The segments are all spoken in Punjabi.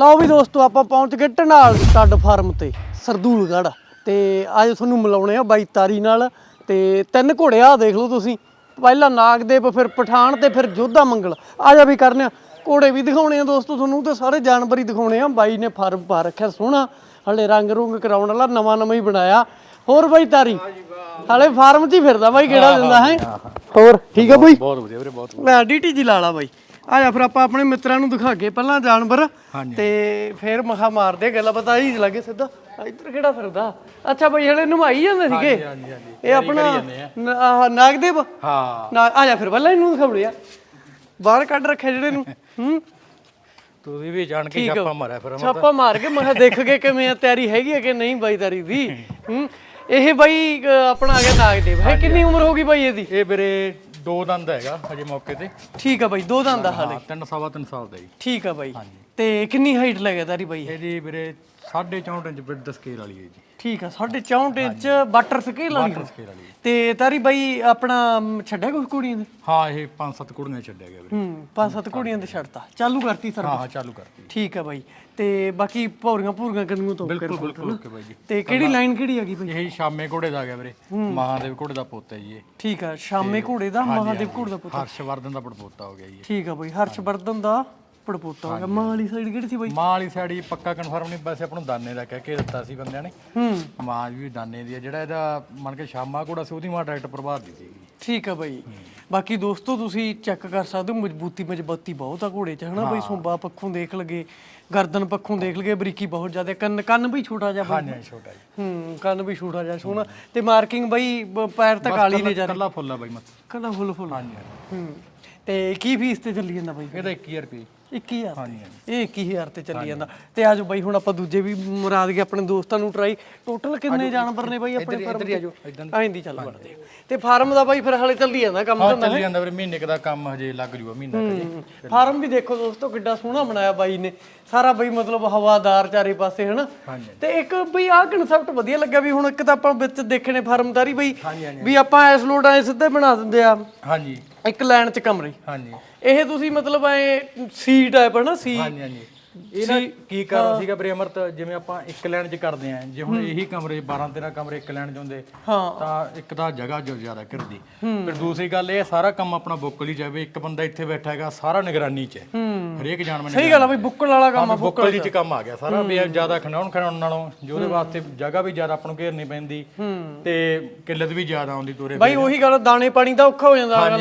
ਲਓ ਵੀ ਦੋਸਤੋ ਆਪਾਂ ਪਹੁੰਚ ਗਏ ਢਨਾਲ ਸਟੱਡ ਫਾਰਮ ਤੇ ਸਰਦੂਲਗੜ੍ਹ। ਤੇ ਅੱਜ ਤੁਹਾਨੂੰ ਮਿਲਾਉਣੇ ਆ ਬਾਈ ਤਾਰੀ ਨਾਲ। ਤੇ ਤਿੰਨ ਘੋੜੇ ਆ ਦੇਖ ਲਓ ਤੁਸੀਂ। ਪਹਿਲਾਂ ਨਾਗਦੇਵ ਫਿਰ ਪਠਾਨ ਤੇ ਫਿਰ ਜੋਧਾ ਮੰਗਲ। ਆ ਜਾ ਵੀ ਕਰਨੇ ਆ। ਘੋੜੇ ਵੀ ਦਿਖਾਉਣੇ ਆ ਦੋਸਤੋ ਤੁਹਾਨੂੰ ਤੇ ਸਾਰੇ ਜਾਨਵਰ ਹੀ ਦਿਖਾਉਣੇ ਆ। ਬਾਈ ਨੇ ਫਾਰਮ ਪਾ ਰੱਖਿਆ ਸੋਹਣਾ। ਹਲੇ ਰੰਗ ਰੁੰਗ ਕਰਾਉਣ ਵਾਲਾ ਨਵਾਂ ਨਵਾਂ ਹੀ ਬਣਾਇਆ। ਹੋਰ ਬਾਈ ਤਾਰੀ ਹਲੇ ਫਾਰਮ 'ਚ ਹੀ ਫਿਰਦਾ ਬਾਈ ਕਿਹੜਾ ਦਿੰਦਾ ਹੈ? ਹੋਰ ਠੀਕ ਆ ਬਾਈ? ਬਹੁਤ ਵਧੀਆ ਵੀਰੇ ਬਹੁਤ ਲੈ ਡੀਟੀ ਜੀ ਲਾ ਲਾ ਬਾਈ। ਆ ਜਾ ਫਿਰ ਆਪਾਂ ਆਪਣੇ ਮਿੱਤਰਾਂ ਨੂੰ ਦਿਖਾ ਕੇ ਪਹਿਲਾਂ ਜਾਨਵਰ ਤੇ ਫਿਰ ਮਖਾ ਮਾਰਦੇ ਗੱਲ ਪਤਾ ਹੀ ਲੱਗੇ ਸਿੱਧਾ। ਇੱਧਰ ਕਿਹੜਾ ਫਿਰਦਾ? ਅੱਛਾ ਬਾਈ ਹਲੇ ਨਮਾਈ ਜਾਂਦੇ ਸੀਗੇ। ਇਹ ਆਪਣਾ ਆਹ ਨਾਗਦੇਵ? ਹਾਂ। ਆ ਜਾ ਫਿਰ ਪਹਿਲਾਂ ਇਹਨੂੰ ਦਿਖਾਉਣੇ ਆ। ਬਾਹਰ ਕੱਢ ਰੱਖਿਆ ਜਿਹੜੇ ਨੂੰ। ਹੂੰ? ਤੁਸੀਂ ਵੀ ਜਾਣ ਕੇ ਛਾਪਾ ਮਾਰਿਆ ਫਿਰ ਛਾਪਾ ਮਾਰ ਕੇ ਮੈਂ ਦੇਖ ਕੇ ਕਿਵੇਂ ਆ ਤਿਆਰੀ ਹੈਗੀ ਆ ਕਿ ਨਹੀਂ ਬਾਈ ਤਾਰੀ ਦੀ? ਹੂੰ? ਇਹ ਬਾਈ ਆਪਣਾ ਆ ਗਿਆ ਨਾਗਦੇਵ। ਹੈ ਕਿੰਨੀ ਉਮਰ ਹੋ ਗਈ ਬਾਈ ਇਹਦੀ? ਇਹ ਵੀਰੇ ਦੋ ਦੰਦ ਹੈਗਾ ਹਜੇ ਮੌਕੇ ਤੇ। ਠੀਕ ਆ ਬਾਈ ਦੋ ਦੰਦ ਆ ਹਾਲੇ। ਹਾਂ ਤਿੰਨ ਸਵਾ ਤਿੰਨ ਸਾਲ ਦਾ ਜੀ। ਠੀਕ ਆ ਬਾਈ। ਤੇ ਕਿੰਨੀ ਹਾਈਟ ਲੱਗਿਆ ਤਾਰੀ ਬਾਈ? ਇਹਦੀ ਵੀਰੇ 64 ਇੰਚ ਬਿੱਡ ਸਕੇਲ ਵਾਲੀ ਹੈ ਜੀ। ਠੀਕ ਆ 64 ਇੰਚ ਵਾਟਰ ਸਕੇਲ ਵਾਲੀ ਸਕੇਲ ਵਾਲੀ ਹੈ। ਤੇ ਤਾਰੀ ਬਾਈ ਆਪਣਾ ਮ, ਛੱਡਿਆ ਕੁਝ ਕੁੜੀਆਂ ਦੇ ਹਾਂ ਇਹ ਪੰਜ ਸੱਤ ਕੁੜੀਆਂ ਛੱਡਿਆ ਗਿਆ ਵੀਰੇ। ਹੂੰ ਪੰਜ ਸੱਤ ਕੁੜੀਆਂ ਦੇ ਛੱਡਤਾ। ਚਾਲੂ ਕਰਤੀ ਸਰ ਹਾਂ ਹਾਂ ਚਾਲੂ ਕਰਤੀ। ਠੀਕ ਆ ਬਾਈ। ਤੇ ਬਾਕੀ ਭੌਰੀਆਂ ਭੂਰੀਆਂ ਕੰਨੂ ਤੋਂ ਬਿਲਕੁਲ ਬਿਲਕੁਲ ਓਕੇ ਬਾਈ ਜੀ। ਤੇ ਕਿਹੜੀ ਲਾਈਨ ਕਿਹੜੀ ਹੈਗੀ ਬਾਈ? ਇਹ ਸ਼ਾਮੇ ਘੋੜੇ ਦਾ ਗਿਆ ਵੀਰੇ। ਮਹਾਦੇਵ ਘੋੜੇ ਦਾ ਪੁੱਤ ਹੈ ਜੀ ਇਹ। ਠੀਕ ਆ ਸ਼ਾਮੇ ਘੋੜੇ ਦਾ ਮਹਾਦੇਵ ਘੋੜੇ ਦਾ ਪੁੱਤ। ਹਰਸ਼ਵਰਧਨ ਦਾ ਪੜਪੋਤਾ ਹੋ ਗਿਆ ਜੀ। ਠੀਕ ਆ ਬਾਈ ਹਰਸ਼ਵਰਧਨ ਦਾ ਪੜਪੋਤਾ ਹੋ ਗਿਆ। ਮਾਂ ਵਾਲੀ ਸਾਈਡ ਕਿਹੜੀ ਸੀ ਬਾਈ? ਮਾਂ ਵਾਲੀ ਸਾਈਡ ਹੀ ਪੱਕਾ ਕਨਫਰਮ ਨਹੀਂ ਵੈਸੇ ਆਪਾਂ ਨੂੰ ਦਾਨੇ ਦਾ ਕਹਿ ਕੇ ਦਿੱਤਾ ਸੀ ਬੰਦਿਆਂ ਨੇ। ਹੂੰ। ਮਾਂ ਵੀ ਦਾਨੇ ਦੀ ਜਿਹੜਾ ਇਹਦਾ ਮੰਨ ਕੇ ਸ਼ਾਮਾ ਘੋੜਾ ਸੀ ਉਹਦੀ ਮਾਂ ਡਾਇਰੈਕਟ ਪ੍ਰਭਾਵ ਦੀ ਸੀ ਠੀਕ ਆ ਬਾਈ। ਬਾਕੀ ਦੋਸਤੋ ਤੁਸੀਂ ਚੈੱਕ ਕਰ ਸਕਦੇ ਹੋ ਮਜ਼ਬੂਤੀ ਮਜ਼ਬੂਤੀ ਬਹੁਤ ਆ ਘੋੜੇ 'ਚ ਹਨਾ ਬਾਈ? ਸੁੰਬਾ ਪੱਖੋਂ ਦੇਖ ਲਗੇ ਗਰਦਨ ਪੱਖੋਂ ਦੇਖ ਲਗੇ ਬਰੀਕੀ ਬਹੁਤ ਜ਼ਿਆਦਾ। ਕੰਨ ਕੰਨ ਵੀ ਛੋਟਾ ਜਿਹਾ ਹਾਂਜੀ ਹਾਂਜੀ, ਛੋਟਾ ਜੀ ਹੂੰ ਕੰਨ ਵੀ ਛੋਟਾ ਜਿਹਾ ਸੋਹਣਾ। ਤੇ ਮਾਰਕਿੰਗ ਬਾਈ ਬ- ਪੈਰ ਤਾਂ ਕਾਲੀ ਨੇ ਜਰ ਕੱਲਾ ਫੁੱਲ ਆ ਬਾਈ ਮਤ। ਕੱਲਾ ਫੁੱਲ ਫੁੱਲ। ਹਾਂਜੀ। ਹੂੰ ਤੇ ਕੀ ਫੀਸ ਤੇ ਚੱਲੀ ਜਾਂਦਾ ਬਾਈ? ਇਹਦਾ 21000 ਰੁਪਏ। 21000 ਹਾਂਜੀ ਇਹ 21000 ਤੇ ਚੱਲੀ ਜਾਂਦਾ। ਤੇ ਆਜੋ ਬਾਈ ਹੁਣ ਆਪਾਂ ਦੂਜੇ ਵੀ ਮੁਰਾਦ ਕੇ ਆਪਣੇ ਦੋਸਤਾਂ ਨੂੰ ਟਰਾਈ। ਟੋਟਲ ਕਿੰਨੇ ਜਾਨਵਰ ਨੇ ਬਾਈ ਆਪਣੇ ਫਾਰਮ ਤੇ? ਆਜੋ ਆਇੰਦੀ ਚੱਲ ਵੜਦੇ ਤੇ ਫਾਰਮ ਦਾ ਬਾਈ ਫਿਰ ਹਾਲੇ ਚੱਲੀ ਜਾਂਦਾ ਕੰਮ ਹਾਂ ਚੱਲੀ ਜਾਂਦਾ ਵੀਰੇ ਮਹੀਨੇ ਕੁ ਦਾ ਕੰਮ ਹਜੇ ਲੱਗ ਜੂਗਾ ਮਹੀਨਾ ਕੁ ਜੀ ਫਾਰਮ ਵੀ ਦੇਖੋ ਦੋਸਤੋ ਕਿੱਡਾ ਸੋਹਣਾ ਬਣਾਇਆ ਬਾਈ ਨੇ। ਸਾਰਾ ਬਈ ਮਤਲਬ ਹਵਾਦਾਰ ਚਾਰੇ ਪਾਸੇ ਹਨਾ? ਹਾਂਜੀ। ਤੇ ਇੱਕ ਬਈ ਆਹ ਕਨਸੈਪਟ ਵਧੀਆ ਲੱਗਿਆ ਵੀ ਹੁਣ ਇੱਕ ਤਾਂ ਆਪਾਂ ਵਿੱਚ ਦੇਖਣੇ ਫਾਰਮਦਾਰੀ ਬਈ। ਵੀ ਆਪਾਂ ਐਸ ਲੋਡ ਐ ਸਿੱਧੇ ਬਣਾ ਦਿੰਦੇ ਆ। ਹਾਂਜੀ। ਇੱਕ ਲਾਈਨ ਚ ਕਮਰੇ। ਹਾਂਜੀ। ਇਹ ਤੁਸੀਂ ਮਤਲਬ ਐ ਸੀ ਟਾਈਪ ਹਨਾ ਸੀ? ਹਾਂਜੀ ਹਾਂਜੀ। ਇਹ ਨਾ ਕੀ ਕਾਰਨ ਸੀਗਾ ਵੀਰੇ ਅਮਰਤ? ਜਿਵੇਂ ਆਪਾਂ ਇੱਕ ਲਾਈਨ 'ਚ ਕਰਦੇ ਆਂ ਜੇ ਹੁਣ ਇਹੀ ਕਮਰੇ 12 13 ਕਮਰੇ ਇੱਕ ਲਾਈਨ 'ਚ ਹੁੰਦੇ ਹਾਂ। ਤਾਂ ਇੱਕ ਤਾਂ ਜਗ੍ਹਾ ਜੋ ਜ਼ਿਆਦਾ ਘਿਰਦੀ। ਫਿਰ ਦੂਸਰੀ ਗੱਲ ਇਹ ਸਾਰਾ ਕੰਮ ਆਪਣਾ ਬੁੱਕ ਲਈ ਜਾਵੇ ਇੱਕ ਬੰਦਾ ਇੱਥੇ ਬੈਠਾ ਹੈਗਾ ਸਾਰਾ ਨਿਗਰਾਨੀ 'ਚ ਹੈ। ਹਰੇਕ ਜਾਨਵਰ ਸਹੀ ਗੱਲ ਆ ਬਈ ਬੁੱਕਣ ਵਾਲਾ ਕੰਮ ਆ ਬੁੱਕ ਲਈ 'ਚ। ਕੰਮ ਆ ਗਿਆ ਸਾਰਾ ਵੀ ਜ਼ਿਆਦਾ ਖਣਾਉਣ ਖਣਾਉਣ ਨਾਲੋਂ ਜੋ ਉਹਦੇ ਵਾਸਤੇ ਜਗ੍ਹਾ ਵੀ ਜ਼ਿਆਦਾ ਆਪਾਂ ਨੂੰ ਘੇਰਨੀ ਪੈਂਦੀ ਤੇ ਕਿੱਲਤ ਵੀ ਜ਼ਿਆਦਾ ਆਉਂਦੀ ਤੋਰੇ ਬਾਈ ਉਹੀ ਗੱਲ ਦਾਣੇ ਪਾਣੀ ਦਾ ਔਖਾ ਹੋ ਜਾਂਦਾ ਗੱਲ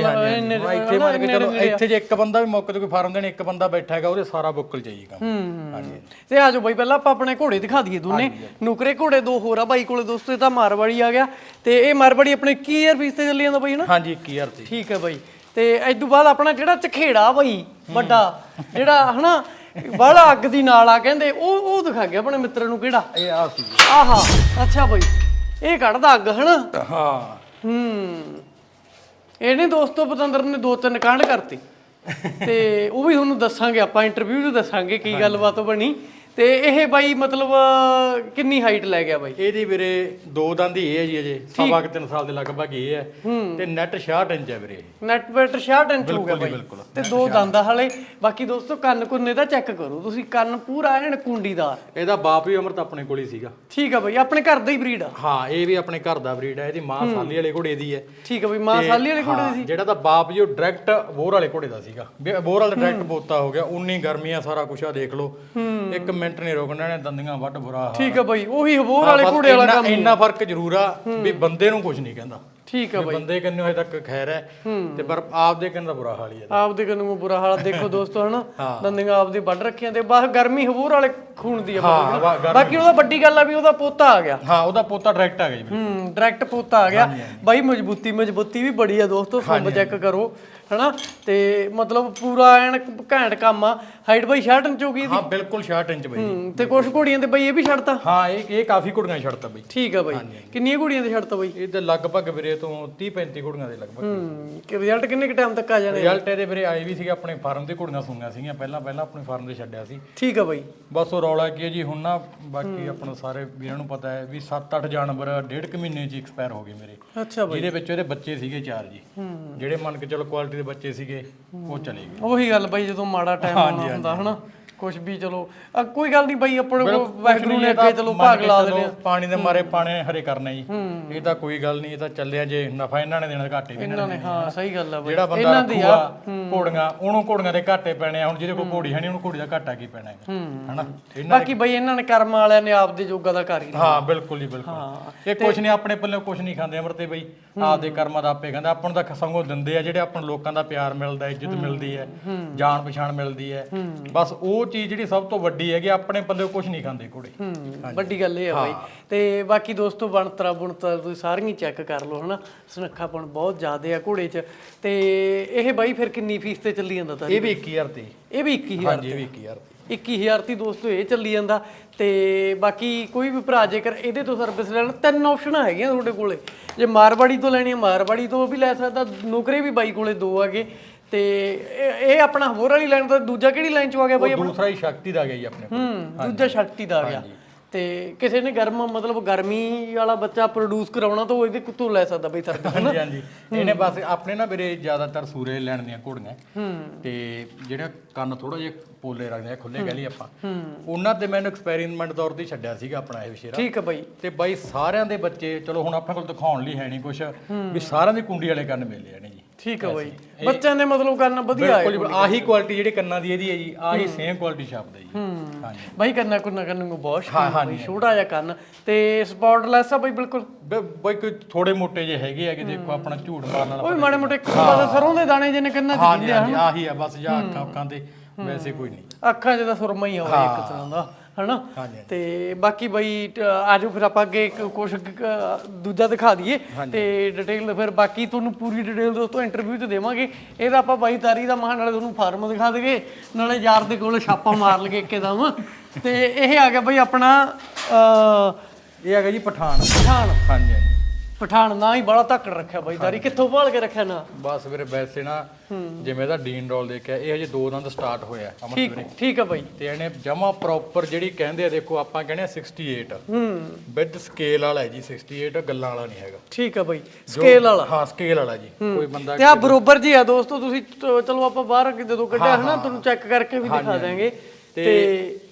ਇੱਥੇ ਮੰਨ ਕੇ ਚਲੋ ਇੱਥੇ ਜੇ ਇੱਕ ਬੰਦਾ ਵੀ ਮੌਕੇ ਤੇ ਕੋਈ ਫਾਰਮ ਦੇਣ ਇੱਕ ਬੰਦਾ ਬੈਠਾ ਹੈਗਾ ਉਹਦੇ ਸਾਰਾ ਬੁੱਕਲ ਚਾਹੀਏ ਹਾਂਜੀ ਤੇ ਆਜੋ ਬਾਈ ਪਹਿਲਾਂ ਆਪਾਂ ਆਪਣੇ ਘੋੜੇ ਦਿਖਾ ਦਈਏ ਦੋਨੇ। ਨੁਕਰੇ ਘੋੜੇ ਦੋ ਹੋਰ ਆ ਬਾਈ ਕੋਲੇ ਦੋਸਤੋ ਇਹ ਤਾਂ ਮਾਰਵਾੜੀ ਆ ਗਿਆ। ਤੇ ਇਹ ਮਾਰਵਾੜੀ ਆਪਣੇ ਕੀ ਈਅਰ ਪੀਸ ਤੇ ਚੱਲੀ ਜਾਂਦਾ ਬਾਈ ਹਨਾ? ਹਾਂਜੀ 21000 ਤੇ ਠੀਕ ਹੈ ਬਾਈ। ਤੇ ਇਸ ਤੋਂ ਬਾਅਦ ਆਪਣਾ ਜਿਹੜਾ ਚਖੇੜਾ ਬਾਈ ਵੱਡਾ ਜਿਹੜਾ ਹਨਾ ਬੜਾ ਅੱਗ ਦੀ ਨਾਲ ਆ ਕਹਿੰਦੇ ਉਹ ਉਹ ਦਿਖਾ ਗਿਆ ਆਪਣੇ ਮਿੱਤਰ ਨੂੰ ਕਿਹੜਾ? ਇਹ ਆ ਸੀ। ਆਹਾ ਅੱਛਾ ਬਾਈ। ਇਹ ਕੱਢਦਾ ਅੱਗ ਹਨਾ? ਹਾਂ। ਹੂੰ। ਇਹਨੇ ਦੋਸਤੋ ਪਤੰਦਰ ਨੇ ਦੋ ਤਿੰਨ ਕਾਂਡ ਕਰਤੇ। ਤੇ ਉਹ ਵੀ ਤੁਹਾਨੂੰ ਦੱਸਾਂਗੇ ਆਪਾਂ ਇੰਟਰਵਿਊ 'ਚ ਦੱਸਾਂਗੇ ਕੀ ਗੱਲਬਾਤ ਬਣੀ। ਤੇ ਇਹ ਬਾਈ ਮਤਲਬ ਕਿੰਨੀ ਹਾਈਟ ਲੈ ਗਿਆ ਬਾਈ? ਇਹਦੀ ਵੀਰੇ ਦੋ ਦੰਦ ਹੀ ਇਹ ਹੈ ਜੀ ਅਜੇ ਸਵਾ ਕੁ ਤਿੰਨ ਸਾਲ ਦੇ ਲਗਭਗ ਇਹ ਹੈ। ਤੇ ਨੈਟ 66 ਇੰਚ ਹੈ ਵੀਰੇ। ਨੈਟ ਬੈਟ 66 ਇੰਚ ਹੋ ਗਿਆ ਬਾਈ। ਤੇ ਦੋ ਦੰਦ ਹਲੇ। ਬਾਕੀ ਦੋਸਤੋ ਕੰਨ ਕੁੰਨੇ ਦਾ ਚੈੱਕ ਕਰੋ। ਤੁਸੀਂ ਕੰਨ ਪੂਰਾ ਐਨ ਕੁੰਡੀਦਾਰ। ਇਹਦਾ ਬਾਪ ਵੀ ਅਮਰਤ ਆਪਣੇ ਕੋਲ ਹੀ ਸੀਗਾ। ਠੀਕ ਆ ਬਾਈ ਆਪਣੇ ਘਰ ਦਾ ਹੀ ਬਰੀਡ ਆ। ਹਾਂ ਇਹ ਵੀ ਆਪਣੇ ਘਰ ਦਾ ਬਰੀਡ ਹੈ ਇਹਦੀ ਮਾਂ ਸਾਲੀ ਵਾਲੇ ਘੋੜੇ ਦੀ ਹੈ। ਠੀਕ ਆ ਬਾਈ ਮਾਂ ਸਾਲੀ ਵਾਲੇ ਘੋੜੇ ਹਾਂ, ਜਿਹੜਾ ਤਾਂ ਬਾਪ ਜੀ ਉਹ ਡਾਇਰੈਕਟ ਬੋਰ ਵਾਲੇ ਘੋੜੇ ਦਾ ਸੀਗਾ। ਬੋਰ ਵਾਲਾ ਡਾਇਰੈਕਟ ਬੋਤਾ ਹੋ ਗਿਆ। ਉਨੀ ਗਰਮੀਆਂ ਸਾਰਾ ਕੁਝ ਆ ਦੇਖ ਲਓ। ਇੱਕ ਮਿੰਟ ਨਹੀਂ ਰੁਕਣਾ ਨੇ ਦੰਦੀਆਂ ਵੱਢ ਬੁਰਾ ਹਾਲ ਠੀਕ ਆ ਬਾਈ ਉਹੀ ਹਬੋਰ ਵਾਲੇ ਬਸ ਘੋੜੇ ਵਾਲਾ ਇੰਨਾ- ਕੰਮ। ਇੰਨਾ ਫ਼ਰਕ ਜ਼ਰੂਰ ਆ ਵੀ ਬੰਦੇ ਨੂੰ ਕੁਝ ਨਹੀਂ ਕਹਿੰਦਾ। ਠੀਕ ਆ ਵੀ ਬੰਦੇ ਕੰਨੇ ਹਜੇ ਤੱਕ ਖੈਰ ਹੈ ਤੇ ਪਰ ਆਪਦੇ ਕੰਨ ਦਾ ਬੁਰਾ ਹਾਲ ਹੀ ਹੈ ਆਪਦੇ ਕੰਨੂ ਬੁਰਾ ਹਾਲ ਆ, ਦੇਖੋ ਦੋਸਤੋ ਹਨਾ? ਦੰਦੀਆਂ ਆਪਦੀ ਵੱਢ ਰੱਖੀਆਂ ਤੇ ਬਸ ਗਰਮੀ ਹਬੋਰ ਵਾਲੇ ਖੂਨ ਦੀ ਆ ਹਾਂ, ਵਾ- ਗਰਮੀ- ਬਾਕੀ ਉਹਦਾ ਵੱਡੀ ਗੱਲ ਆ ਵੀ ਉਹਦਾ ਪੋਤਾ ਆ ਗਿਆ। ਹਾਂ ਉਹਦਾ ਪੋਤਾ ਡਾਇਰੈਕਟ ਆ ਗਿਆ ਜੀ। ਹੂੰ ਡਾਇਰੈਕਟ ਪੋਤਾ ਆ ਗਿਆ। ਬਾਈ ਮਜ਼ਬੂਤੀ ਮਜ਼ਬੂਤੀ ਵੀ ਬੜੀ ਆ ਦੋਸਤੋ ਸੁੰਬ ਚੈੱਕ ਕਰੋ। ਹਨਾ? ਤੇ ਮਤਲਬ ਪੂਰਾ ਐਨ ਘੈਂਟ ਕੰਮ ਆ। ਹਾਈਟ ਬਾਈ 66 ਇੰਚ ਹੋ ਗਈ ਇਹਦੀ। ਹਾਂ ਬਿਲਕੁਲ 66 ਇੰਚ ਬਈ। ਹੂੰ, ਤੇ ਕੁਛ ਘੋੜੀਆਂ ਤੇ ਬਾਈ ਇਹ ਵੀ ਛੱਡਤਾ? ਹਾਂ ਇਹ ਇਹ ਕਾਫੀ ਘੋੜੀਆਂ ਛੱਡਤਾ ਬਈ। ਠੀਕ ਆ ਬਾਈ। ਕਿੰਨੀਆਂ ਘੋੜੀਆਂ ਤੇ ਛੱਡਤਾ ਬਾਈ? ਇਹ ਤੇ ਲਗਭਗ ਵੀਰੇ ਤੋਂ 30 35 ਘੋੜੀਆਂ ਦੇ ਲਗਭਗ। ਹੂੰ ਕਿ ਰਿਜ਼ਲਟ ਕਿੰਨੇ ਕ ਟਾਈਮ ਤੱਕ ਆ ਜਾਣੇ ਰਿਜ਼ਲਟ ਇਹਦੇ ਵੀਰੇ ਆਏ ਵੀ ਸੀਗੇ ਆਪਣੇ ਫਾਰਮ ਤੇ ਘੋੜੀਆਂ ਸੂਈਆਂ ਸੀਗੀਆਂ। ਪਹਿਲਾਂ ਪਹਿਲਾਂ ਆਪਣੇ ਫਾਰਮ ਤੇ ਛੱਡਿਆ ਸੀ। ਠੀਕ ਆ ਬਾਈ। ਬਸ ਉਹ ਰੌਲਾ ਕੀ ਹੈ ਜੀ ਹੁਣ ਨਾ ਬਾਕੀ ਆਪਣਾ ਸਾਰੇ ਵੀਰਾਂ ਨੂੰ ਪਤਾ ਹੈ ਵੀ 7-8 ਜਾਨਵਰ ਡੇਢ ਕੁ ਮਹੀਨੇ 'ਚ ਐਕਸਪਾਇਰ ਹੋ ਗਏ ਮੇਰੇ। ਅੱਛਾ ਬਾਈ। ਜਿਹਦੇ ਵਿੱਚ ਇਹਦੇ ਬੱਚੇ ਸੀਗੇ ਚਾਰ ਜੀ। ਜਿਹੜੇ ਮੰਨ ਕੇ ਚਲੋ ਕੁਆਲਿਟੀ ਦੇ ਬੱਚੇ ਸੀਗੇ ਉਹ ਚਲੇ ਗਏ। ਉਹੀ ਗੱਲ ਬਾਈ ਜਦੋਂ ਮਾੜਾ ਟਾਈਮ ਆਉਂਦਾ ਹੁੰਦਾ ਹਨਾ? ਕੁਝ ਵੀ ਚਲੋ। ਅ, ਕੋਈ ਗੱਲ ਨਹੀਂ ਬਾਈ ਆਪਣੇ ਕੋਲ ਵਾਹਿਗੁਰੂ ਨੇ ਅੱਗੇ ਚਲੋ ਭਾਗ ਲਾ ਦੇਣੇ ਆ। ਪਾਣੀ ਦੇ ਮਾਰੇ ਪਾਣੇ ਹਰੇ ਕਰਨੇ ਜੀ। ਇਹ ਤਾਂ ਕੋਈ ਗੱਲ ਨਹੀਂ ਇਹ ਤਾਂ ਚੱਲਿਆ ਜੇ ਨਫਾ ਇਹਨਾਂ ਨੇ ਦੇਣਾ ਘਾਟੇ ਵੀ ਇਹਨਾਂ ਇਹਨਾਂ ਨੇ ਨੇ ਹਾਂ ਸਹੀ ਗੱਲ ਆ ਬਾਈ। ਜਿਹੜਾ ਬੰਦਾ ਇਹਨਾਂ ਦੀ ਆ ਰੱਖੂਗਾ ਘੋੜੀਆਂ ਉਹਨੂੰ ਘੋੜੀਆਂ ਦੇ ਘਾਟੇ ਪੈਣੇ ਆ ਹੁਣ ਜਿਹਦੇ ਕੋਲ ਘੋੜੀ ਹੈ ਨਹੀਂ ਉਹਨੂੰ ਘੋੜੀ ਦਾ ਘਾਟਾ ਕੀ ਪੈਣਾ ਹੈਗਾ। ਹਨਾ? ਇਹਨਾਂ ਬਾਕੀ ਬਾਈ ਇਹਨਾਂ ਨੇ ਕਰਮ ਵਾਲਿਆਂ ਨੇ ਆਪਦੇ ਜੋਗਾ ਦਾ ਘਰ ਹੀ ਹਾਂ ਬਿਲਕੁਲ ਜੀ ਬਿਲਕੁਲ। ਇਹ ਕੁਛ ਨਹੀਂ ਆਪਣੇ ਪੱਲੇ ਕੁਛ ਨਹੀਂ ਖਾਂਦੇ ਅਮਰ ਤੇ ਬਈ। ਆਪਦੇ ਕਰਮਾਂ ਦਾ ਆਪੇ ਕਹਿੰਦਾ ਆਪਾਂ ਨੂੰ ਤਾਂ ਸੰਗੋਂ ਦਿੰਦੇ ਆ ਜਿਹੜੇ ਆਪਾਂ ਨੂੰ ਲੋਕਾਂ ਦਾ ਪਿਆਰ ਮਿਲਦਾ ਇੱਜ਼ਤ ਮਿਲਦੀ ਹੈ ਜਾਣ ਪਛਾਣ ਮਿਲਦੀ ਹੈ। ਬਸ ਉਹ ਚੀਜ਼ ਜਿਹੜੀ ਸਭ ਤੋਂ ਵੱਡੀ ਹੈਗੀ ਆਪਣੇ ਪੱਲੇ ਕੁਛ ਨਹੀਂ ਖਾਂਦੇ ਘੋੜੇ ਹੂੰ ਵੱਡੀ ਗੱਲ ਇਹ ਆ ਬਾਈ। ਤੇ ਬਾਕੀ ਦੋਸਤੋ ਬਣਤਰਾ ਬਣਤਰਾ ਤੁਸੀਂ ਸਾਰੀਆਂ ਚੈੱਕ ਕਰ ਲਓ ਹਨਾ? ਸੁਨੱਖਾਪਣ ਬਹੁਤ ਜ਼ਿਆਦੇ ਆ ਘੋੜੇ 'ਚ। ਤੇ ਇਹ ਬਾਈ ਫਿਰ ਕਿੰਨੀ ਫੀਸ ਤੇ ਚੱਲੀ ਜਾਂਦਾ ਤਾਂ ਇਹ ਵੀ 21000 ਤੇ ਇਹ ਵੀ 21000 ਹਾਂਜੀ ਇਹ ਵੀ 21000 ਤੇ 21000 ਦੀ ਦੋਸਤੋ ਇਹ ਚੱਲੀ ਜਾਂਦਾ। ਤੇ ਬਾਕੀ ਕੋਈ ਵੀ ਭਰਾ ਜੇਕਰ ਇਹਦੇ ਤੋਂ ਸਰਵਿਸ ਲੈਣ ਤਿੰਨ ਆਪਸ਼ਨਾਂ ਹੈਗੀਆਂ ਤੁਹਾਡੇ ਕੋਲੇ। ਜੇ ਮਾਰਵਾੜੀ ਤੋਂ ਲੈਣੀ ਹੈ ਮਾਰਵਾੜੀ ਤੋਂ ਵੀ ਲੈ ਸਕਦਾ। ਨੌਕਰੇ ਵੀ ਬਾਈ ਕੋਲੇ ਦੋ ਹੈਗੇ। ਤੇ ਇਹ ਇਹ ਆਪਣਾ ਹੋਰ ਵਾਲੀ ਲਾਈਨ ਤੋਂ ਦੂਜਾ ਕਿਹੜੀ ਲਾਈਨ ਚ ਆ ਗਿਆ ਬਾਈ ਉਹ ਦੂਸਰਾ ਹੀ ਸ਼ਕਤੀ ਦਾ ਗਿਆ ਜੀ ਆਪਣੇ ਕੋਲ। ਹੂੰ ਦੂਜਾ ਸ਼ਕਤੀ ਦਾ ਆ ਗਿਆ। ਤੇ ਕਿਸੇ ਨੇ ਗਰਮ ਮਤਲਬ ਗਰਮੀ ਵਾਲਾ ਬੱਚਾ ਪ੍ਰੋਡਿਊਸ ਕਰਾਉਣਾ ਤਾਂ ਉਹ ਇਹਦੇ ਤੋਂ ਲੈ ਸਕਦਾ ਬਈ ਸਰਵਿਸ ਹਾਂਜੀ ਹਾਂਜੀ। ਇਹਨੇ ਬਸ ਆਪਣੇ ਨਾ ਵੀਰੇ ਜ਼ਿਆਦਾਤਰ ਸੂਰੇ ਲੈਣ ਦੀਆਂ ਘੋੜੀਆਂ। ਤੇ ਜਿਹੜਾ ਕੰਨ ਥੋੜਾ ਜਿਹਾ ਪੋਲੇ ਰੱਖਦੇ ਆ ਖੁੱਲੇ ਕਹਿ ਲਈ ਆਪਾਂ। ਉਹਨਾਂ ਤੇ ਮੈਨੂੰ ਐਕਸਪੈਰੀਮੈਂਟ ਤੌਰ ਤੇ ਛੱਡਿਆ ਸੀਗਾ ਆਪਣਾ ਇਹ ਵਿਸ਼ੇਰਾ। ਠੀਕ ਹੈ ਬਾਈ। ਤੇ ਬਾਈ ਸਾਰਿਆਂ ਦੇ ਬੱਚੇ ਚਲੋ ਹੁਣ ਆਪਣੇ ਕੋਲ ਦਿਖਾਉਣ ਲਈ ਹੈ ਨਹੀਂ ਕੁਛ ਵੀ ਸਾਰਿਆਂ ਦੀ ਕੁੰਡੀ ਵਾਲੇ ਕੰਨ ਮਿਲੇ ਨੇ ਜੀ। ਠੀਕ ਹੈ ਬਾਈ। ਬੱਚਿਆਂ ਦੇ ਮਤਲਬ ਕਰਨ ਵਧੀਆ ਹੈ ਬਿਲਕੁਲ। ਆਹੀ ਕੁਆਲਿਟੀ ਜਿਹੜੇ ਕੰਨਾਂ ਦੀ ਇਹਦੀ ਹੈ ਜੀ ਆਹੀ ਸੇਮ ਕੁਆਲਿਟੀ ਛਾਪਦਾ ਜੀ। ਹਾਂਜੀ। ਬਾਈ ਕੰਨਾ ਕੁੰਨਾ ਕਰਨ ਨੂੰ ਬਹੁਤ ਸ਼ੌਕ ਹੈ ਛੋਟਾ ਜਿਹਾ ਕੰਨ। ਤੇ ਸਪੌਟਲੈਸ ਆ ਬਾਈ ਬਿਲਕੁਲ। ਬਾਈ ਕੋਈ ਥੋੜੇ ਮੋਟੇ ਜੇ ਹੈਗੇ ਆ ਕਿ ਦੇਖੋ ਆਪਣਾ ਝੂਠ ਮਾਰਨ ਵਾਲਾ ਵੀ ਮਾੜੇ ਮੋਟੇ ਸਰੋਂ ਦੇ ਦਾਣੇ ਜਿਹਨੇ ਕੰਨਾਂ ਚ ਹਾਂਜੀ ਹਾਂਜੀ ਆਹੀ ਆ ਬਸ ਜਾਂ ਅੱਖਾਂ ਅੱਖਾਂ ਤੇ ਵੈਸੇ ਕੋਈ ਨਹੀਂ। ਅੱਖਾਂ 'ਚ ਤਾਂ ਸੁਰਮਾ ਹੀ ਹੋਵੇ ਇੱਕ ਤਰ੍ਹਾਂ ਦਾ। ਹਨਾ। ਤੇ ਬਾਕੀ ਬਈ ਆਜੋ ਫਿਰ ਆਪਾਂ ਅੱਗੇ ਕੁਝ ਦੂਜਾ ਦਿਖਾ ਦਈਏ। ਤੇ ਡਿਟੇਲ ਫਿਰ ਬਾਕੀ ਤੁਹਾਨੂੰ ਪੂਰੀ ਡਿਟੇਲ ਦੋਸਤੋ ਇੰਟਰਵਿਊ 'ਚ ਦੇਵਾਂਗੇ। ਇਹਦਾ ਆਪਾਂ ਬਾਈ ਤਾਰੀ ਦਾ ਮਹਾਂ ਨਾਲੇ ਤੁਹਾਨੂੰ ਫਾਰਮ ਦਿਖਾ ਦੇਗੇ। ਨਾਲੇ ਯਾਰ ਦੇ ਕੋਲ ਛਾਪਾ ਮਾਰ ਲਗੇ ਇੱਕਦਮ। ਤੇ ਇਹ ਆ ਗਿਆ ਬਈ ਆਪਣਾ ਇਹ ਹੈਗਾ ਜੀ ਪਠਾਨ। ਪਠਾਨ। ਹਾਂਜੀ। ਪਠਾਨ ਨਾ ਹੀ ਬੜਾ ਧੱਕੜ ਰੱਖਿਆ ਬਾਈ ਤਾਰੀ ਕਿੱਥੋਂ ਭਾਲ ਕੇ ਰੱਖਿਆ ਨਾ? ਬਸ ਵੀਰੇ ਵੈਸੇ ਨਾ ਜਿਵੇਂ ਇਹਦਾ ਡੀਨ ਰੋਲ ਦੇਖਿਆ ਇਹ ਹਜੇ ਦੋ ਦੰਦ ਸਟਾਰਟ ਹੋਇਆ ਠੀਕ ਠੀਕ ਆ ਬਾਈ। ਤੇ ਇਹਨੇ ਜਮਾ ਪ੍ਰੋਪਰ ਜਿਹੜੀ ਕਹਿੰਦੇ ਆ ਦੇਖੋ ਆਪਾਂ ਕਹਿੰਦੇ ਆ 68 ਹੂੰ। ਵਿਦ ਸਕੇਲ ਵਾਲਾ ਹੈ ਜੀ 68 ਗੱਲਾਂ ਵਾਲਾ ਨਹੀਂ ਹੈਗਾ। ਠੀਕ ਆ ਬਾਈ ਸਕੇਲ ਵਾਲਾ। ਹਾਂ ਸਕੇਲ ਵਾਲਾ ਜੀ। ਕੋਈ ਬੰਦਾ ਤੇ ਆ ਬਰੋਬਰ ਜੀ ਆ ਦੋਸਤੋ ਤੁਸੀਂ ਚਲੋ ਆਪਾਂ ਬਾਹਰ ਜਦੋਂ ਕੱਢਿਆ ਹਨਾ ਤੁਹਾਨੂੰ ਚੈੱਕ ਕਰਕੇ ਵੀ ਦਿਖਾ ਦਾਂਗੇ ਤੇ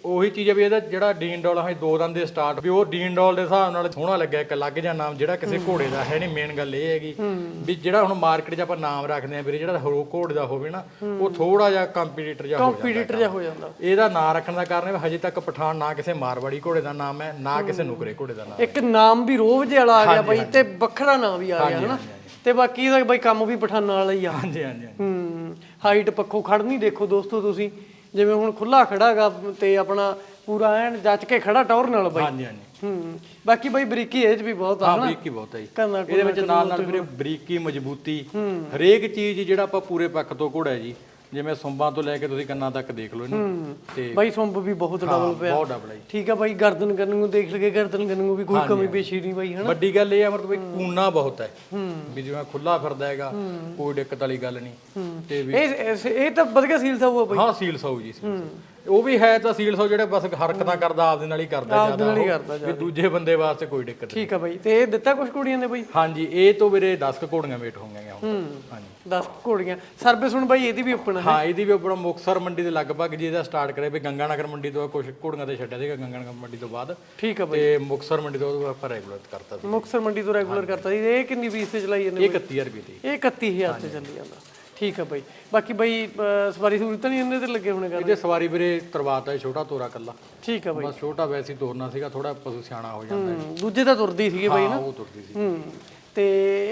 ਉਹੀ ਚੀਜ਼ ਆ ਵੀ ਇਹਦਾ ਜਿਹੜਾ ਡੀਨ ਡੋਲ ਹੈ ਦੋ ਦੰਦ ਦੇ ਸਟਾਰਟ ਵੀ ਉਹ ਡੀਨ ਡੋਲ ਦੇ ਹਿਸਾਬ ਨਾਲ ਸੋਹਣਾ ਲੱਗਿਆ ਇੱਕ ਲੱਗ ਜਾ ਨਾਮ ਜਿਹੜਾ ਕਿਸੇ ਘੋੜੇ ਦਾ ਹੈ ਨਹੀਂ ਮੇਨ ਗੱਲ ਇਹ ਹੈਗੀ ਵੀ ਜਿਹੜਾ ਹੁਣ ਮਾਰਕੀਟ 'ਚ ਆਪਾਂ ਨਾਮ ਰੱਖਦੇ ਆ ਵੀਰੇ ਜਿਹੜਾ ਹੋਰ ਘੋੜੇ ਦਾ ਹੋਵੇ ਨਾ ਉਹ ਥੋੜਾ ਜਿਹਾ ਕੰਪੀਟੀਟਰ ਜਿਹਾ ਹੋ ਜਾਂਦਾ ਕੰਪੀਟੀਟਰ ਜਿਹਾ ਹੋ ਜਾਂਦਾ। ਇਹਦਾ ਨਾਂ ਰੱਖਣ ਦਾ ਕਾਰਨ ਹੈ ਹਜੇ ਤੱਕ ਪਠਾਨ ਨਾ ਕਿਸੇ ਮਾਰਵਾੜੀ ਘੋੜੇ ਦਾ ਨਾਮ ਹੈ ਨਾ ਕਿਸੇ ਨੁਕਰੇ ਘੋੜੇ ਦਾ ਨਾਮ ਇੱਕ ਨਾਮ ਵੀ ਰੋਵ ਜਿਹਾ ਵਾਲਾ ਆ ਗਿਆ ਬਾਈ ਤੇ ਵੱਖਰਾ ਨਾਮ ਵੀ ਆ ਗਿਆ ਹਨਾ? ਤੇ ਬਾਕੀ ਇਹਦਾ ਬਾਈ ਕੰਮ ਵੀ ਪਠਾਨਾਂ ਵਾਲਾ ਹੀ ਆ। ਹਾਂਜੀ ਹਾਂਜੀ ਹਾਂਜੀ। ਹੂੰ। ਹਾਈਟ ਪੱਖੋਂ ਖੜਨੀ ਦੇਖੋ ਦੋਸਤੋ ਤੁਸੀਂ। ਜਿਵੇਂ ਹੁਣ ਖੁੱਲਾ ਖੜਾਗਾ ਤੇ ਆਪਣਾ ਪੂਰਾ ਐਨ ਜੱਜ ਕੇ ਖੜਾ ਟੌਰ ਨਾਲ ਬਾਈ। ਹਾਂਜੀ ਹਾਂਜੀ। ਹੂੰ ਬਾਕੀ ਬਾਈ ਬਰੀਕੀ ਇਹ ਚ ਵੀ ਬਹੁਤ ਆ ਹਾਂ ਬਰੀਕੀ ਬਹੁਤ ਹੈ ਜੀ। ਇਹਦੇ ਵਿੱਚ ਨਾਲ ਨਾਲ ਵੀਰੇ ਬਰੀਕੀ ਮਜ਼ਬੂਤੀ ਹਰੇਕ ਚੀਜ਼ ਜਿਹੜਾ ਆਪਾਂ ਪੂਰੇ ਪੱਖ ਤੋਂ ਘੋੜਾ ਜੀ ਜਿਵੇਂ ਸੁੰਬਾਂ ਤੋਂ ਲੈ ਕੇ ਤੁਸੀਂ ਕੰਨਾਂ ਤੱਕ ਦੇਖ ਲਓ ਇਹਨੂੰ ਤੇ ਬਾਈ ਸੁੰਬ ਵੀ ਬਹੁਤ ਡਬਲ ਪਿਆ। ਬਹੁਤ ਡਬਲ ਹੈ ਠੀਕ ਆ ਬਾਈ ਗਰਦਨ ਕਰਨ ਨੂੰ ਦੇਖ ਲਗੇ ਗਰਦਨ ਕਰਨ ਨੂੰ ਵੀ ਕੋਈ ਕਮੀ ਪੇਸ਼ੀ ਨਹੀਂ ਬਾਈ ਹਨਾ? ਵੱਡੀ ਗੱਲ ਇਹ ਹੈ ਮਤਲਬ ਵੀ ਕੂਨਾ ਬਹੁਤ ਹੈ। ਵੀ ਜਿਵੇਂ ਖੁੱਲਾ ਫਿਰਦਾ ਹੈਗਾ ਕੋਈ ਦਿੱਕਤ ਵਾਲੀ ਗੱਲ ਨਹੀਂ। ਤੇ ਵੀ ਇਹ ਇਹ- ਤਾਂ ਵਧੀਆ ਸੀਲ ਸਾ ਹੋਆ ਬਾਈ। ਹਾਂ ਸੀਲ ਸੌ ਜੀ ਸੀਲ। ਉਹ ਵੀ ਹੈ ਤਾਂ ਸੀਲ ਸੌ ਜਿਹੜੇ ਬਸ ਹਰਕਤਾਂ ਕਰਦਾ ਆਪਦੇ ਨਾਲ ਹੀ ਕਰਦਾ ਆਪਦੇ ਨਾਲ ਹੀ ਕਰਦਾ ਜ਼ਿਆਦਾ। ਵੀ ਦੂਜੇ ਬੰਦੇ ਵਾਸਤੇ ਕੋਈ ਦਿੱਕਤ ਨਹੀਂ। ਠੀਕ ਆ ਬਾਈ ਤੇ ਇਹ ਦਿੱਤਾ ਕੁਝ ਕੁੜੀਆਂ ਦੇ ਬਾਈ? ਹਾਂਜੀ ਇਹ ਤੋਂ ਵੀਰੇ 10 ਕੁ ਘੋੜੀਆਂ ਵੇਟ ਹੋਣਗੀਆਂ ਹੁਣ ਤੱਕ। ਹਾਂਜੀ। 10 ਘੋੜੀਆਂ। ਸਰਵਿਸ ਹੁਣ ਬਾਈ ਇਹਦੀ ਵੀ ਓਪਨ ਹੈ ਹਾਂ। ਇਹਦੀ ਵੀ ਆਪਣਾ ਮੁਕਸਰ ਮੰਡੀ ਦੇ ਲਗਭਗ ਜੀ ਇਹਦਾ ਸਟਾਰਟ ਕਰਿਆ ਵੀ ਗੰਗਾਨਗਰ ਮੰਡੀ ਤੋਂ ਕੁਝ ਘੋੜੀਆਂ ਤੇ ਛੱਡਿਆ ਸੀਗਾ ਗੰਗਾਨਗਰ ਮੰਡੀ ਤੋਂ ਬਾਅਦ। ਠੀਕ ਆ ਬਾਈ। ਤੇ ਮੁਕਸਰ ਮੰਡੀ ਤੋਂ ਉਹਨੂੰ ਆਪਾਂ ਰੈਗੂਲਰ ਕਰਤਾ ਸੀ। ਮੁਕਤਸਰ ਮੰਡੀ ਤੋਂ ਰੈਗੂਲਰ ਕਰਤਾ ਸੀ। ਇਹ ਕਿੰਨੀ ਫੀਸ ਤੇ ਚਲਾਈ ਜਾਂਦੇ ਇਹ 31000 ਰੁਪਏ ਦੀ। ਇਹ 31000 ਤੇ ਚੱਲੀ ਜਾਂਦਾ। ਠੀਕ ਆ ਬਾਈ। ਬਾਕੀ ਬਾਈ ਅਹ, ਸਵਾਰੀ ਸੂਰੀ ਤਾਂ ਨਹੀਂ ਇਹਦੇ ਤੇ ਲੱਗੇ ਹੋਣੇ ਇਹਦੇ ਸਵਾਰੀ ਵੀਰੇ ਕਰਵਾਤਾ ਹੈ ਛੋਟਾ ਤੋਰਾ ਕੱਲਾ ਠੀਕ ਆ ਬਾਈ। ਬਸ ਛੋਟਾ ਵੈਸੇ ਹੀ ਤੋਰਨਾ ਸੀਗਾ ਥੋੜਾ ਪਸ਼ੂ ਸਿਆਣਾ ਹੋ ਜਾਂਦਾ ਹੂੰ, ਦੂਜੇ ਤਾਂ ਤੁਰਦੀ ਸੀਗੇ ਬਾਈ ਹਾਂ ਉਹ ਤੁਰਦੀ ਸੀ। ਹੂੰ ਤੇ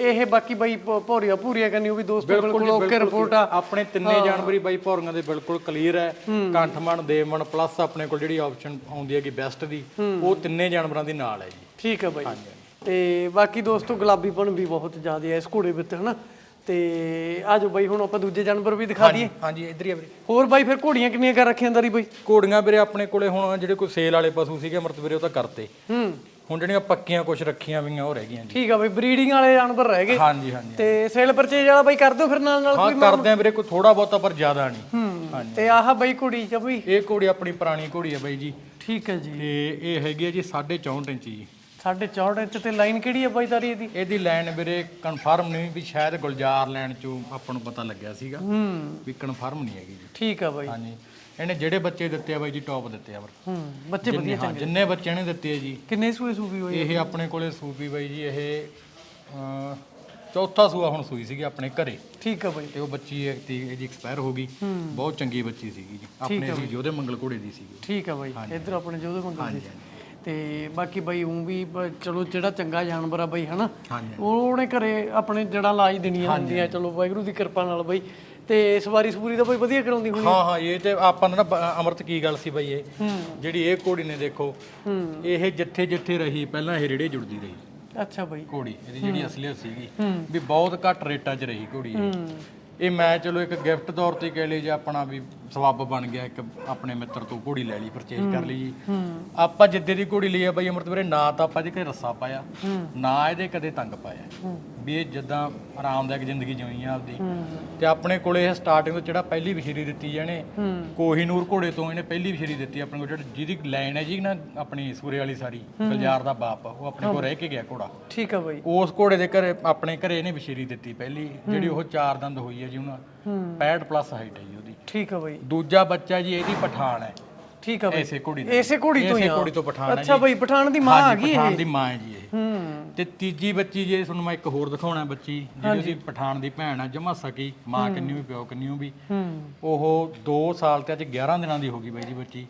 ਇਹ ਬਾਕੀ ਬਾਈ ਭ- ਭੌਰੀਆਂ ਭੂਰੀਆਂ ਕਰਨੀ ਉਹ ਵੀ ਦੋਸਤੋ ਬਿਲਕੁਲ ਓਕੇ ਰਿਪੋਰਟ ਆ ਆਪਣੇ ਤਿੰਨੇ ਜਾਨਵਰੀ ਬਾਈ ਭੌਰੀਆਂ ਦੇ ਬਿਲਕੁਲ ਕਲੀਅਰ ਹੈ। ਕੰਠਮਣ ਦੇਵਮਣ ਪਲੱਸ ਆਪਣੇ ਕੋਲ ਜਿਹੜੀ ਆਪਸ਼ਨ ਆਉਂਦੀ ਹੈਗੀ ਬੈਸਟ ਦੀ ਉਹ ਤਿੰਨੇ ਜਾਨਵਰਾਂ ਦੀ ਨਾਲ ਹੈ ਜੀ। ਠੀਕ ਆ ਬਾਈ। ਤੇ ਬਾਕੀ ਦੋਸਤੋ ਗੁਲਾਬੀਪਣ ਵੀ ਬਹੁਤ ਜ਼ਿਆਦਾ ਹੈ ਇਸ ਘੋੜੇ ਵਿੱਚ ਹਨਾ? ਤੇ ਆਜੋ ਬਾਈ ਹੁਣ ਆਪਾਂ ਦੂਜੇ ਜਾਨਵਰ ਵੀ ਦਿਖਾ ਦਈਏ। ਹਾਂਜੀ ਇੱਧਰ ਹੀ ਆ ਵੀਰੇ। ਹੋਰ ਬਾਈ ਫਿਰ ਘੋੜੀਆਂ ਕਿੰਨੀਆਂ ਕਰ ਰੱਖੀਆਂ ਅੰਦਰ ਹੀ ਬਾਈ? ਘੋੜੀਆਂ ਵੀਰੇ ਆਪਣੇ ਕੋਲੇ ਹੁਣ ਜਿਹੜੇ ਕੋਈ ਸੇਲ ਵਾਲੇ ਪਸ਼ੂ ਸੀਗੇ ਮਰਤ ਵੀਰੇ ਉਹ ਤਾਂ ਕਰਤੇ। ਹੂੰ। ਹੁਣ ਜਿਹੜੀਆਂ ਪੱਕੀਆਂ ਕੁਝ ਰੱਖੀਆਂ ਵੀਆਂ ਉਹ ਰਹਿ ਗਈਆਂ ਜੀ। ਠੀਕ ਆ ਬਾਈ ਬਰੀਡਿੰਗ ਵਾਲੇ ਜਾਨਵਰ ਰਹਿ ਗਏ। ਹਾਂਜੀ ਹਾਂਜੀ ਤੇ ਸੇਲ ਪਰਚੇਜ ਵਾਲਾ ਬਾਈ ਕਰ ਦਿਓ ਫਿਰ ਨਾਲ ਨਾਲ ਹਾਂ ਕਰਦੇ ਆ ਵੀਰੇ ਕੋਈ ਥੋੜਾ ਬਹੁਤਾ ਪਰ ਜ਼ਿਆਦਾ ਨਹੀਂ। ਹੂੰ ਤੇ ਆਹ ਬਾਈ ਕੁੜੀ ਚ ਬਈ ਇਹ ਘੋੜੀ ਆਪਣੀ ਪੁਰਾਣੀ ਘੋੜੀ ਹੈ ਬਾਈ ਜੀ। ਠੀਕ ਹੈ ਜੀ। ਤੇ ਇਹ ਹੈਗੀ ਹੈ ਜੀ 64 ਇੰਚ ਜੀ। 64 ਇੰਚ ਤੇ ਲਾਈਨ ਕਿਹੜੀ ਹੈ ਬਾਈ ਤਾਰੀ ਇਹਦੀ? ਇਹਦੀ ਲਾਈਨ ਵੀਰੇ ਕਨਫਰਮ ਨਹੀਂ ਵੀ ਸ਼ਾਇਦ ਗੁਲਜ਼ਾਰ ਲਾਈਨ ਚੋਂ ਆਪਾਂ ਨੂੰ ਪਤਾ ਲੱਗਿਆ ਸੀਗਾ ਹੂੰ। ਵੀ ਕਨਫਰਮ ਨਹੀਂ ਹੈਗੀ ਜੀ। ਠੀਕ ਆ ਬਾਈ। ਹਾਂਜੀ। ਇਹਨੇ ਜਿਹੜੇ ਬੱਚੇ ਦਿੱਤੇ ਆ ਬਾਈ ਜੀ ਟੌਪ ਦਿੱਤੇ ਆ ਪਰ ਹੂੰ ਬੱਚੇ ਵਧੀਆ ਹਾਂ ਜਿੰਨੇ ਬੱਚਿਆਂ ਨੇ ਦਿੱਤੇ ਆ ਜੀ। ਕਿੰਨੇ ਸੂਏ ਸੂਪੀ ਹੋਏ ਇਹ ਆਪਣੇ ਕੋਲੇ ਸੂਪੀ ਬਾਈ ਜੀ ਇਹ ਚੌਥਾ ਸੂਆ ਹੁਣ ਸੂਈ ਸੀਗੀ ਆਪਣੇ ਘਰੇ। ਠੀਕ ਆ ਬਾਈ। ਤੇ ਉਹ ਬੱਚੀ ਇੱਕ ਤੀ ਇਹਦੀ ਐਕਸਪਾਇਰ ਹੋ ਗਈ। ਬਹੁਤ ਚੰਗੀ ਬੱਚੀ ਸੀਗੀ ਜੀ। ਆਪਣੇ ਸੀ ਯੋਧੇ ਮੰਗਲ ਘੋੜੇ ਦੀ ਸੀਗੀ। ਠੀਕ ਆ ਬਾਈ। ਇੱਧਰ ਆਪਣੇ ਜੋਧੇ ਮੰਗਲ ਸੀ ਤੇ ਬਾਕੀ ਬਾਈ ਉਹ ਵੀ ਬ- ਚਲੋ ਜਿਹੜਾ ਚੰਗਾ ਜਾਨਵਰ ਆ ਬਾਈ ਹਨਾ? ਹਾਂਜੀ। ਉਹ ਉਹਨੇ ਘਰੇ ਆਪਣੇ ਜੜਾਂ ਲਾਜ ਦੇਣੀਆਂ ਹੁੰਦੀਆਂ ਚਲੋ ਵਾਹਿਗੁਰੂ ਦੀ ਕਿਰਪਾ ਨਾਲ ਬਾਈ। ਤੇ ਸਵਾਰੀ ਸਪੂਰੀ ਦਾ ਬਾਈ ਵਧੀਆ ਕਰਾਉਂਦੀ ਹੋਣੀ? ਹਾਂ ਹਾਂ ਇਹ ਤੇ ਆਪਾਂ ਨੂੰ ਨਾ ਬ- ਅਮਰਤ ਕੀ ਗੱਲ ਸੀ ਬਾਈ ਇਹ? ਜਿਹੜੀ ਇਹ ਘੋੜੀ ਨੇ ਦੇਖੋ ਇਹ ਜਿੱਥੇ ਜਿੱਥੇ ਰਹੀ ਪਹਿਲਾਂ ਇਹ ਰੇੜੇ ਜੁੜਦੀ ਰਹੀ। ਅੱਛਾ ਬਾਈ। ਘੋੜੀ ਇਹਦੀ ਜਿਹੜੀ ਅਸਲੀਅਤ ਸੀਗੀ। ਵੀ ਬਹੁਤ ਘੱਟ ਰੇਟਾਂ 'ਚ ਰਹੀ ਘੋੜੀ ਇਹ। ਇਹ ਮੈਂ ਚਲੋ ਇੱਕ ਗਿਫਟ ਤੌਰ ਤੇ ਕਹਿ ਲਈ ਜੇ ਆਪਣਾ ਵੀ ਸਵਾਬ ਬਣ ਗਿਆ ਇੱਕ ਆਪਣੇ ਮਿੱਤਰ ਤੋਂ ਘੋੜੀ ਲੈ ਲਈ ਪਰਚੇਜ ਕਰ ਲਈ ਜੀ। ਆਪਾਂ ਜਿੱਦੇ ਦੀ ਘੋੜੀ ਲਈ ਆ ਬਾਈ ਅਮਰਤ ਵੀਰੇ ਨਾ ਤਾਂ ਆਪਾਂ ਇਹਦੇ ਕਦੇ ਰੱਸਾ ਪਾਇਆ ਨਾ ਇਹਦੇ ਕਦੇ ਤੰਗ ਪਾਇਆ। ਵੀ ਇਹ ਜਿੱਦਾਂ ਆਰਾਮਦਾਇਕ ਜ਼ਿੰਦਗੀ ਜਿਉਈ ਆ ਆਪਦੀ। ਤੇ ਆਪਣੇ ਕੋਲੇ ਇਹ ਸਟਾਰਟਿੰਗ ਤੋਂ ਜਿਹੜਾ ਪਹਿਲੀ ਵਿਸ਼ੇਰੀ ਦਿੱਤੀ ਜਾਣੇ ਕੋਹੀਨੂਰ ਘੋੜੇ ਤੋਂ ਇਹਨੇ ਪਹਿਲੀ ਵਿਸ਼ੇਰੀ ਦਿੱਤੀ ਆਪਣੇ ਕੋਲ ਜਿਹੜੀ ਜਿਹਦੀ ਲਾਈਨ ਹੈ ਜੀ ਨਾ ਆਪਣੀ ਸੂਰੇ ਵਾਲੀ ਸਾਰੀ ਗਲਜਾਰ ਦਾ ਬਾਪ ਉਹ ਆਪਣੇ ਕੋਲ ਰਹਿ ਕੇ ਗਿਆ ਘੋੜਾ। ਠੀਕ ਆ ਬਾਈ। ਉਸ ਘੋੜੇ ਦੇ ਘਰੇ ਆਪਣੇ ਘਰੇ ਇਹਨੇ ਵਿਸ਼ੇਰੀ ਦਿੱਤੀ ਪਹਿਲੀ ਜਿਹੜੀ ਉਹ ਚਾਰ ਦੰਦ ਹੋਈ ਹੈ ਜੀ ਉਹਨਾਂ 65 ਪਲੱਸ ਹਾਈਟ ਹੈ ਜੀ ਉਹਦੀ। ਠੀਕ ਆ ਬਾਈ। ਦੂਜਾ ਬੱਚਾ ਜੀ ਇਹਦੀ ਪਠਾਨ ਹੈ ਠੀਕ ਆ ਬਾਈ। ਐਸੇ ਘੋੜੀ ਦਾ ਇਸੇ ਘੋੜੀ ਤੋਂ ਹੀ ਇਸੇ ਆ। ਘੋੜੀ ਤੋਂ ਪਠਾਨ ਹੈ ਅੱਛਾ ਬਾਈ ਪਠਾਨ ਦੀ ਮਾਂ ਆ ਗਈ ਇਹ। ਪਠਾਨ ਦੀ ਮਾਂ ਹੈ ਜੀ ਇਹ। ਹੂੰ ਤੇ ਤੀਜੀ ਬੱਚੀ ਜੇ ਤੁਹਾਨੂੰ ਮੈਂ ਇੱਕ ਹੋਰ ਦਿਖਾਉਣਾ ਬੱਚੀ ਜਿਹੜੀ ਉਹਦੀ ਪਠਾਨ ਦੀ ਭੈਣ ਆ ਜਮਾ ਸਕੀ ਮਾਂ ਕਿੰਨੀ ਵੀ ਪਿਓ ਕਿੰਨੀ ਵੀ। ਹੂੰ। ਉਹ 2 ਸਾਲ ਤੇ ਅੱਜ 11 ਦਿਨਾਂ ਦੀ ਹੋ ਗਈ ਬਾਈ ਜੀ ਬੱਚੀ।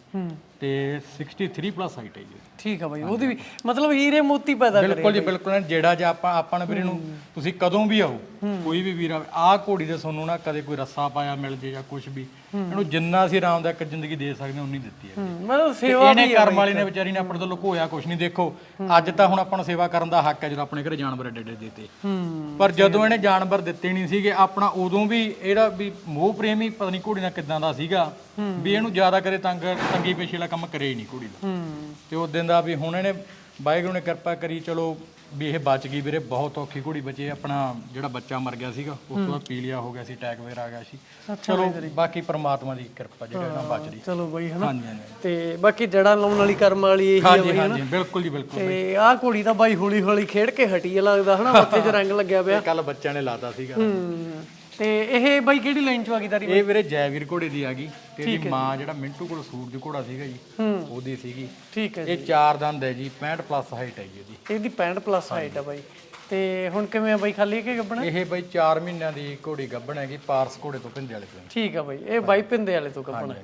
ਤੇ 63 ਪਲੱਸ ਹਾਈਟ ਹੈ ਜੀ। ਠੀਕ ਆ ਬਾਈ ਉਹਦੀ ਵੀ ਮਤਲਬ ਹੀਰੇ ਮੋਤੀ ਪੈਦਾ ਕਰੇ ਬਿਲਕੁਲ ਜੀ ਬਿਲਕੁਲ ਜਿਹੜਾ ਜੇ ਆਪਾਂ ਆਪਾਂ ਨੂੰ ਵੀਰੇ ਨੂੰ ਤੁਸੀਂ ਕਦੋਂ ਵੀ ਆਓ ਕੋਈ ਵੀ ਵੀਰ ਆਹ ਘੋੜੀ ਦੇ ਤੁਹਾਨੂੰ ਨਾ ਕਦੇ ਕੋਈ ਰੱਸਾ ਪਾਇਆ ਮਿਲ ਜੇ ਜਾਂ ਕੁਝ ਵੀ ਇਹਨੂੰ ਜਿੰਨਾ ਅਸੀਂ ਆਰਾਮਦਾਇਕ ਜ਼ਿੰਦਗੀ ਦੇ ਸਕਦੇ ਹਾਂ ਉਨੀ ਦਿੱਤੀ ਹੈ। ਮਤਲਬ ਸੇਵਾ ਇਹਨੇ ਕਰਮ ਵਾਲੀ ਨੇ ਵਿਚਾਰੀ ਨੇ ਆਪਣੇ ਤੋਂ ਲੁਕੋਇਆ ਕੁਝ ਨਹੀਂ ਦੇਖੋ। ਅੱਜ ਤਾਂ ਹੁਣ ਆਪਾਂ ਨੂੰ ਸੇਵਾ ਕਰਨ ਦਾ ਹੱਕ ਹੈ ਜਦੋਂ ਆਪਣੇ ਘਰੇ ਜਾਨਵਰ ਏਡੇ ਏਡੇ ਦਿੱਤੇ। ਹੂੰ ਪਰ ਜਦੋਂ ਇਹਨੇ ਜਾਨਵਰ ਦਿੱਤੇ ਨਹੀਂ ਸੀਗੇ ਆਪਣਾ ਉਦੋਂ ਵੀ ਇਹਦਾ ਵੀ ਮੋਹ ਪ੍ਰੇਮੀ ਪਤਾ ਨਹੀਂ ਘੋੜੀ ਨਾਲ ਕਿਦਾਂ ਦਾ ਸੀਗਾ। ਵੀ ਇਹਨੂੰ ਜ਼ਿਆਦਾ ਕਰੇ ਤੰਗ ਤੰਗੀ ਪੇਸ਼ੇ ਵਾਲਾ ਕੰਮ ਕਰੇ ਹੀ ਨਹੀਂ ਘੋੜੀ ਦਾ। ਹੂੰ। ਤੇ ਉਸ ਦਿਨ ਦਾ ਵੀ ਹੁਣ ਇਹਨੇ ਵਾਹਿਗੁਰੂ ਨੇ ਕਿਰਪਾ ਕਰੀ ਚਲੋ ਵੀ ਇਹ ਬਚ ਗਈ ਵੀਰੇ ਬਹੁਤ ਔਖੀ ਘੋੜੀ ਬਚੀ ਆਪਣਾ ਜਿਹੜਾ ਬੱਚਾ ਮਰ ਗਿਆ ਸੀਗਾ ਉਸ ਤੋਂ ਬਾਅਦ ਪੀਲੀਆ ਹੋ ਗਿਆ ਸੀ ਅਟੈਕ ਵਗੈਰਾ ਆ ਗਿਆ ਸੀ। ਚਲੋ ਬਾਕੀ ਪ੍ਰਮਾਤਮਾ ਦੀ ਕਿਰਪਾ ਜਿਹੜਾ ਨਾਲ ਬਚ ਰਹੀ। ਚਲੋ ਬਾਈ ਹਨਾ। ਹਾਂਜੀ ਹਾਂਜੀ। ਤੇ ਬਾਕੀ ਜੜਾਂ ਲਾਉਣ ਵਾਲੀ ਕਰਮ ਵਾਲੀ ਇਹੀ ਆ ਹਾਂਜੀ ਬਾਈ ਹਾਂਜੀ ਬਿਲਕੁਲ ਜੀ ਬਿਲਕੁਲ ਤੇ ਆਹ ਕੁੜੀ ਤਾਂ ਬਾਈ ਹੌਲੀ ਹੌਲੀ ਖੇਡ ਕੇ ਹਟੀ ਲੱਗਦਾ ਹਨਾ। ਮੱਥੇ 'ਚ ਰੰਗ ਲੱਗਿਆ ਪਿਆ। ਕੱਲ ਬੱਚਿਆਂ ਨੇ ਲਾਤਾ ਸੀਗਾ। ਹੂੰ। ਤੇ ਇਹ ਬਾਈ ਕਿਹੜੀ ਲਾਈਨ 'ਚ ਤਾਰੀ ਇਹ ਵੀਰੇ ਜੈਵੀਰ ਘੋੜੇ ਦੀ ਆ ਗਈ ਤੇ ਇਹਦੀ ਮਾਂ ਜਿਹੜਾ ਮਿੰਟੂ ਕੋਲ ਸੂਰਜ ਘੋੜਾ ਸੀਗਾ ਜੀ ਹੂੰ। ਉਹਦੀ ਸੀਗੀ। ਠੀਕ ਹੈ ਇਹ ਚਾਰ ਦੰਦ ਹੈ ਜੀ 65 ਪਲੱਸ ਹਾਈਟ ਹੈ ਜੀ ਇਹਦੀ। ਇਹਦੀ 65 ਪਲੱਸ ਹਾਈਟ ਆ ਬਾਈ। ਤੇ ਹੁਣ ਕਿਵੇਂ ਆ ਬਾਈ ਖਾਲੀ ਕਿ ਗੱਬਣਾ? ਇਹ ਬਈ 4 ਮਹੀਨਿਆਂ ਦੀ ਘੋੜੀ ਗੱਭਣ ਹੈਗੀ ਪਾਰਸ ਘੋੜੇ ਤੋਂ ਪਿੰਡੇ ਵਾਲੇ ਤੋਂ। ਠੀਕ ਆ ਬਾਈ ਇਹ ਬਾਈ ਪਿੰਦੇ ਵਾਲੇ ਤੋਂ ਗੱਬਣਾ।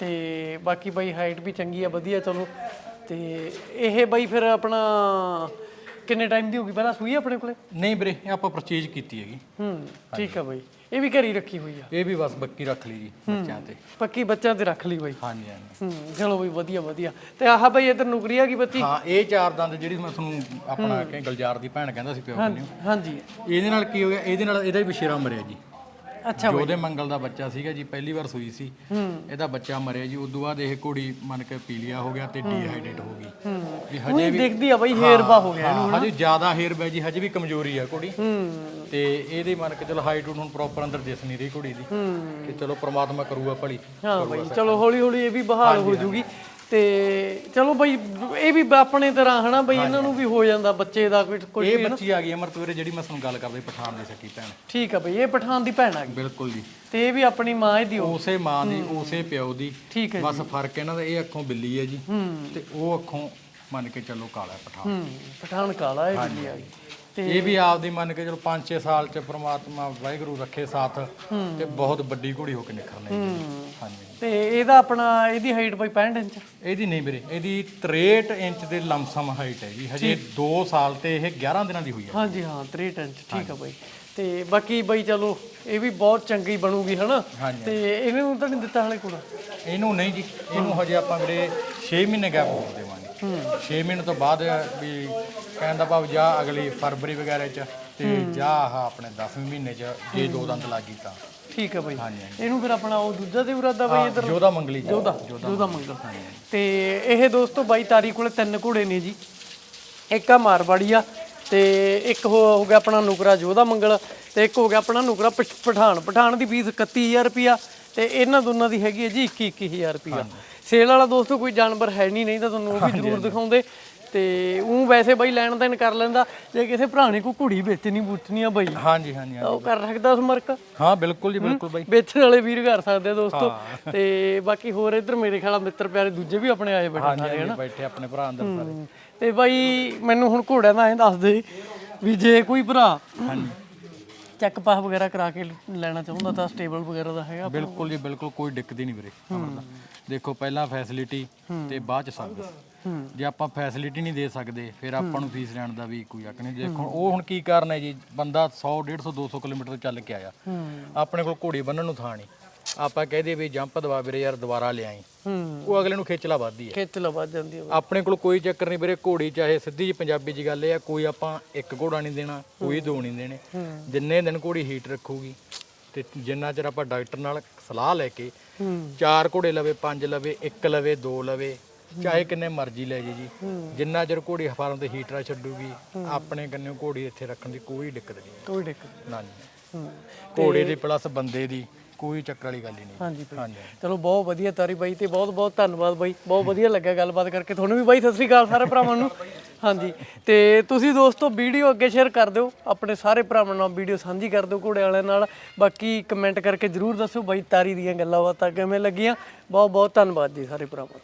ਤੇ ਬਾਕੀ ਬਾਈ ਹਾਈਟ ਵੀ ਚੰਗੀ ਆ ਵਧੀਆ ਚਲੋ। ਤੇ ਇਹ ਬਾਈ ਫਿਰ ਆਪਣਾ ਕਿੰਨੇ ਟਾਈਮ ਦੀ ਹੋਗੀ ਪਹਿਲਾਂ ਸੂਈ ਆ ਆਪਣੇ ਕੋਲੇ? ਨਹੀਂ ਵੀਰੇ ਇਹ ਆਪਾਂ ਪਰਚੇਜ ਕੀਤੀ ਹੈਗੀ। ਹੂੰ ਠੀਕ ਆ ਬਾਈ। ਇਹ ਵੀ ਘਰੀ ਰੱਖੀ ਹੋਈ ਆ? ਇਹ ਵੀ ਬਸ ਬੱਕੀ ਰੱਖ ਲਈ ਜੀ ਬੱਚਿਆਂ ਤੇ। ਪੱਕੀ ਬੱਚਿਆਂ ਤੇ ਰੱਖ ਲਈ ਬਾਈ। ਹਾਂਜੀ ਹਾਂਜੀ। ਹੂੰ ਚਲੋ ਬਈ ਵਧੀਆ ਵਧੀਆ। ਤੇ ਆਹ ਬਈ ਇਧਰ ਨੁਕਰੀ ਆ ਗਈ ਬੱਚੀ? ਹਾਂ ਇਹ ਚਾਰ ਦੰਦ ਜਿਹੜੀ ਮੈਂ ਤੁਹਾਨੂੰ ਆਪਣਾ ਕਿ ਗਲਜਾਰ ਦੀ ਭੈਣ ਕਹਿੰਦਾ ਸੀ ਪਿਓ ਨੂੰ ਹਾਂਜੀ। ਇਹਦੇ ਨਾਲ ਕੀ ਹੋ ਗਿਆ? ਇਹਦੇ ਨਾਲ ਇਹਦਾ ਵੀ ਬਸ਼ੇਰਾ ਮਰਿਆ ਜੀ। ਜੋਦੇ ਮੰਗਲ ਦਾ ਬੱਚਾ ਸੀਗਾ ਜੀ ਪਹਿਲੀ ਵਾਰ ਸੂਈ ਸੀ। ਇਹਦਾ ਬੱਚਾ ਮਰਿਆ ਜੀ ਉਦੋਂ ਬਾਅਦ ਇਹ ਘੋੜੀ ਮੰਨ ਕੇ ਪੀਲੀਆ ਹੋ ਗਿਆ ਤੇ ਡੀਹਾਈਡਰੇਟ ਹੋ ਗਈ। ਵੀ ਹਜੇ ਉਹੀ ਦਿਖਦੀ ਆ ਬਈ ਹੇਰਬਾ ਹੋ ਗਿਆ ਹਾਂ ਹਜੇ ਜ਼ਿਆਦਾ ਹੇਰ ਬੈ ਜੀ ਹਜੇ ਵੀ ਕਮਜ਼ੋਰੀ ਆ ਘੋੜੀ। ਤੇ ਇਹਦੇ ਮੰਨ ਕੇ ਚਲੋ ਹਾਈਟ ਹੁਣ ਪ੍ਰੋਪਰ ਅੰਦਰ ਦਿਸ ਨਹੀਂ ਰਹੀ ਘੋੜੀ ਦੀ। ਤੇ ਚਲੋ ਪ੍ਰਮਾਤਮਾ ਕਰੂਗਾ ਭਲੀ। ਹਾਂ ਬਈ ਚਲੋ ਹੌਲੀ ਹੌਲੀ ਇਹ ਵੀ ਬਹਾਲ ਹੋ ਜੂਗੀ। ਤੇ ਚਲੋ ਬਈ ਇਹ ਵੀ ਆਪਣੇ ਤਰ੍ਹਾਂ ਹਨਾ ਬਈ ਇਹਨਾਂ ਨੂੰ ਵੀ ਹੋ ਜਾਂਦਾ ਬੱਚੇ ਦਾ ਕੋਈ ਕੋਈ ਇਹ ਬੱਚੀ ਆ ਗਈ ਅਮਰਤ ਵੀਰੇ ਜਿਹੜੀ ਮੈਂ ਤੁਹਾਨੂੰ ਗੱਲ ਕਰਦਾ ਪਠਾਨ ਦੀ ਸੱਕੀ ਭੈਣ। ਠੀਕ ਆ ਬਈ ਇਹ ਪਠਾਨ ਦੀ ਭੈਣ ਆ ਗਈ। ਬਿਲਕੁਲ ਜੀ। ਤੇ ਇਹ ਵੀ ਆਪਣੀ ਮਾਂ ਦੀ ਉਸੇ ਮਾਂ ਦੀ ਉਸੇ ਪਿਓ ਦੀ। ਠੀਕ ਹੈ ਬਸ ਫ਼ਰਕ ਇਹਨਾਂ ਦਾ ਇਹ ਅੱਖੋਂ ਬਿੱਲੀ ਹੈ ਜੀ। ਤੇ ਉਹ ਅੱਖੋਂ ਮੰਨ ਕੇ ਚੱਲੋ ਕਾਲਾ ਪਠਾਨ। ਹੂੰ ਪਠਾਨ ਕਾਲਾ ਇਹ ਵੀ ਆ ਗਈ। ਇਹ ਵੀ ਆਪਦੀ ਮੰਨ ਕੇ ਚਲੋ 5-6 ਸਾਲ ਚ ਪ੍ਰਮਾਤਮਾ ਵਾਹਿਗੁਰੂ ਰੱਖੇ ਸਾਥ ਤੇ ਬਹੁਤ ਵੱਡੀ ਘੋੜੀ ਹੋ ਕੇ ਨਿਖਰਨੇ ਹਾਂਜੀ। ਤੇ ਇਹਦਾ ਆਪਣਾ ਇਹਦੀ ਹਾਈਟ ਬਈ 65 ਇੰਚ? ਇਹਦੀ ਨਹੀਂ ਵੀਰੇ ਇਹਦੀ 63 ਇੰਚ ਦੇ ਲਮਸਮ ਹਾਈਟ ਹੈ ਜੀ। ਹਜੇ 2 ਸਾਲ ਤੇ ਇਹ 11 ਦਿਨਾਂ ਦੀ ਹੋਈ ਹੈ। ਹਾਂਜੀ ਹਾਂ 63 ਇੰਚ ਠੀਕ ਆ ਬਈ। ਤੇ ਬਾਕੀ ਬਈ ਚਲੋ ਇਹ ਵੀ ਬਹੁਤ ਚੰਗੀ ਬਣੂਗੀ ਹਨਾ। ਤੇ ਇਹਨੂੰ ਤਾਂ ਨਹੀਂ ਦਿੱਤਾ ਹਲੇ ਕੁੜਾ? ਇਹਨੂੰ ਨਹੀਂ ਜੀ ਇਹਨੂੰ ਹਜੇ ਆਪਾਂ ਵੀਰੇ 6 ਮਹੀਨੇ ਗੈਪ ਹੋਰ ਦੇਵਾਂਗੇ। 6 ਮਹੀਨੇ ਤੋਂ ਬਾਅਦ ਵੀ ਕਹਿਣ ਦਾ ਭਾਵ ਜਾਂ ਅਗਲੀ ਫਰਵਰੀ ਵਗੈਰਾ ਚ ਤੇ ਜਾਂ ਆਹ ਆਪਣੇ 10ਵੇਂ ਮਹੀਨੇ ਚ ਜੇ ਦੋ ਦੰਦ ਲੱਗੀ ਤਾਂ। ਠੀਕ ਆ ਬਈ। ਹਾਂਜੀ, ਇਹਨੂੰ ਫਿਰ ਆਪਣਾ ਉਹ ਦੂਜਾ ਤੇ ਉਰਾਦਾ ਬਈ ਇਧਰ? ਜੋਦਾ ਮੰਗਲੀ ਜੀ ਜੋਦਾ ਜੋਦਾ ਮੰਗਲ। ਤੇ ਇਹ ਦੋਸਤੋ 22 ਤਾਰੀਖ ਕੋਲੇ ਤਿੰਨ ਘੋੜੇ ਨੇ ਜੀ। ਇੱਕ ਆ ਮਾਰਵਾੜੀ ਆ ਤੇ ਇੱਕ ਹੋ ਹੋ ਗਿਆ ਆਪਣਾ ਨੁਕਰਾ ਜੋਦਾ ਮੰਗਲ ਤੇ ਇੱਕ ਹੋ ਗਿਆ ਆਪਣਾ ਨੁਕਰਾ ਪਠ- ਪਠਾਨ। ਪਠਾਨ ਦੀ ਫੀਸ 31000 ਰੁਪਿਆ ਤੇ ਇਹਨਾਂ ਦੋਨਾਂ ਦੀ ਹੈਗੀ ਹੈ ਜੀ 21 21000 ਰੁਪਿਆ ਸੇਲ ਵਾਲਾ ਦੋਸਤੋ ਕੋਈ ਜਾਨਵਰ ਹੈ ਨਹੀਂ ਨਹੀਂ ਤਾਂ ਤੁਹਾਨੂੰ ਉਹ ਵੀ ਜ਼ਰੂਰ ਦਿਖਾਉਂਦੇ। ਤੇ ਉਹ ਵੈਸੇ ਬਾਈ ਲੈਣ ਦੇਣ ਕਰ ਲੈਂਦਾ ਜੇ ਕਿਸੇ ਭਰਾ ਨੇ ਕੋਈ ਘੋੜੀ ਵੇਚਣੀ ਬੁੱਚਣੀ ਆ ਬਾਈ। ਹਾਂਜੀ ਹਾਂਜੀ ਤਾਂ ਉਹ ਕਰ ਸਕਦਾ ਉਸ ਮਰਕ। ਹਾਂ ਬਿਲਕੁਲ ਜੀ ਬਿਲਕੁਲ ਬਾਈ। ਵੇਚਣ ਵਾਲੇ ਵੀਰ ਕਰ ਸਕਦੇ ਆ ਦੋਸਤੋ। ਤੇ ਬਾਕੀ ਹੋਰ ਇੱਧਰ ਮੇਰੇ ਖਿਆਲ ਮਿੱਤਰ ਪਿਆਰੇ ਦੂਜੇ ਵੀ ਆਪਣੇ ਆਏ ਬੈਠੇ ਸਾਰੇ ਹਾਂਜੀ ਬੈਠੇ ਆਪਣੇ ਭਰਾ ਅੰਦਰ ਸਾਰੇ। ਤੇ ਬਾਈ ਮੈਨੂੰ ਹੁਣ ਘੋੜਿਆਂ ਦਾ ਐਂ ਦੱਸ ਦੇ ਵੀ ਜੇ ਕੋਈ ਭਰਾ ਹਾਂਜੀ। ਚੈੱਕ ਪਾਸ ਵਗੈਰਾ ਕਰਾ ਕੇ ਲੈਣਾ ਚਾਹੁੰਦਾ ਤਾਂ ਸਟੇਬਲ ਵਗੈਰਾ ਦਾ ਹੈਗਾ। ਬਿਲਕੁਲ ਜੀ ਬਿਲਕੁਲ ਕੋਈ ਦਿੱਕਤ ਹੀ ਨਹੀਂ ਵੀਰੇ ਦੇਖੋ ਪਹਿਲਾਂ ਫੈਸਿਲਿਟੀ ਤੇ ਬਾਅਦ ਚ ਸਰਵਿਸ ਜੇ ਆਪਾਂ ਫੈਸਿਲਿਟੀ ਨਹੀਂ ਦੇ ਸਕਦੇ ਫਿਰ ਆਪਾਂ ਨੂੰ ਫੀਸ ਲੈਣ ਦਾ ਵੀ ਕੋਈ ਹੱਕ ਨਹੀਂ। ਦੇਖੋ ਉਹ ਹੁਣ ਕੀ ਕਾਰਨ ਹੈ ਜੀ? ਬੰਦਾ 100 150 200 ਕਿਲੋਮੀਟਰ ਚੱਲ ਕੇ ਆਇਆ। ਆਪਣੇ ਕੋਲ ਘੋੜੀ ਬੰਨਣ ਨੂੰ ਥਾਂ ਨਹੀਂ। ਆਪਾਂ ਕਹਿ ਦਈਏ ਵੀ ਜੰਪ ਦਵਾ ਵੀਰੇ ਯਾਰ ਦੁਬਾਰਾ ਲਿਆਈ। ਹੂੰ। ਉਹ ਅਗਲੇ ਨੂੰ ਖੇਚਲਾ ਵੱਧਦੀ ਹੈ। ਖੇਤ ਲਾ ਵੱਜ ਜਾਂਦੀ ਹੋਵੇ ਆਪਣੇ ਕੋਲ ਕੋਈ ਚੱਕਰ ਨਹੀਂ ਵੀਰੇ ਘੋੜੀ ਚਾਹੇ ਸਿੱਧੀ ਜੀ ਪੰਜਾਬੀ ਜੀ ਗੱਲ ਇਹ ਆ ਕੋਈ ਆਪਾਂ ਇੱਕ ਘੋੜਾ ਨਹੀਂ ਦੇਣਾ ਕੋਈ ਦੋ ਨਹੀਂ ਦੇਣੇ। ਜਿੰਨੇ ਦਿਨ ਘੋੜੀ ਹੀਟ ਰੱਖੂਗੀ ਤੇ ਜਿੰਨਾ ਚਿਰ ਆਪਾਂ ਡਾਕਟਰ ਨਾਲ ਸਲਾਹ ਲੈ ਕੇ ਹੂੰ ਚਾਰ ਘੋੜੇ ਲਵੇ ਪੰਜ ਲਵੇ ਇੱਕ ਲਵੇ ਦੋ ਲਵੇ ਚਾਹੇ ਕਿੰਨੇ ਮਰਜ਼ੀ ਲੈ ਜੇ। ਜੀ ਜਿੰਨਾ ਚਿਰ ਘੋੜੀ ਫਾਰਮ ਤੇ ਹੀਟਰਾ ਛੱਡੂਗੀ ਆਪਣੇ ਕੰਨੇ ਘੋੜੀ ਇੱਥੇ ਰੱਖਣ ਦੀ ਕੋਈ ਦਿੱਕਤ ਨਹੀਂ। ਕੋਈ ਦਿੱਕਤ ਨਾ ਜੀ ਘੋੜੇ ਦੀ ਪਲੱਸ ਬੰਦੇ ਦੀ। ਕੋਈ ਚੱਕਰ ਵਾਲੀ ਗੱਲ ਹੀ ਨਹੀਂ। ਹਾਂਜੀ ਬਾਈ ਹਾਂਜੀ। ਚਲੋ ਬਹੁਤ ਵਧੀਆ ਤਾਰੀ ਬਾਈ ਤੇ ਬਹੁਤ ਬਹੁਤ ਧੰਨਵਾਦ ਬਾਈ। ਬਹੁਤ ਵਧੀਆ ਲੱਗਿਆ ਗੱਲਬਾਤ ਕਰਕੇ। ਤੁਹਾਨੂੰ ਵੀ ਬਾਈ ਸਤਿ ਸ੍ਰੀ ਅਕਾਲ ਸਾਰੇ ਭਰਾਵਾਂ ਨੂੰ। ਹਾਂਜੀ। ਤੇ ਤੁਸੀਂ ਦੋਸਤੋ ਵੀਡੀਓ ਅੱਗੇ ਸ਼ੇਅਰ ਕਰ ਦਿਓ। ਆਪਣੇ ਸਾਰੇ ਭਰਾਵਾਂ ਨਾਲ ਵੀਡੀਓ ਸਾਂਝੀ ਕਰ ਦਿਓ ਘੋੜੇ ਵਾਲਿਆਂ ਨਾਲ। ਬਾਕੀ ਕਮੈਂਟ ਕਰਕੇ ਜਰੂਰ ਦੱਸਿਓ ਬਾਈ ਤਾਰੀ ਦੀਆਂ ਗੱਲਾਂ ਬਾਤਾਂ ਕਿਵੇਂ ਲੱਗੀਆਂ। ਬਹੁਤ ਬਹੁਤ ਧੰਨਵਾਦ ਜੀ ਸਾਰੇ ਭਰਾਵਾਂ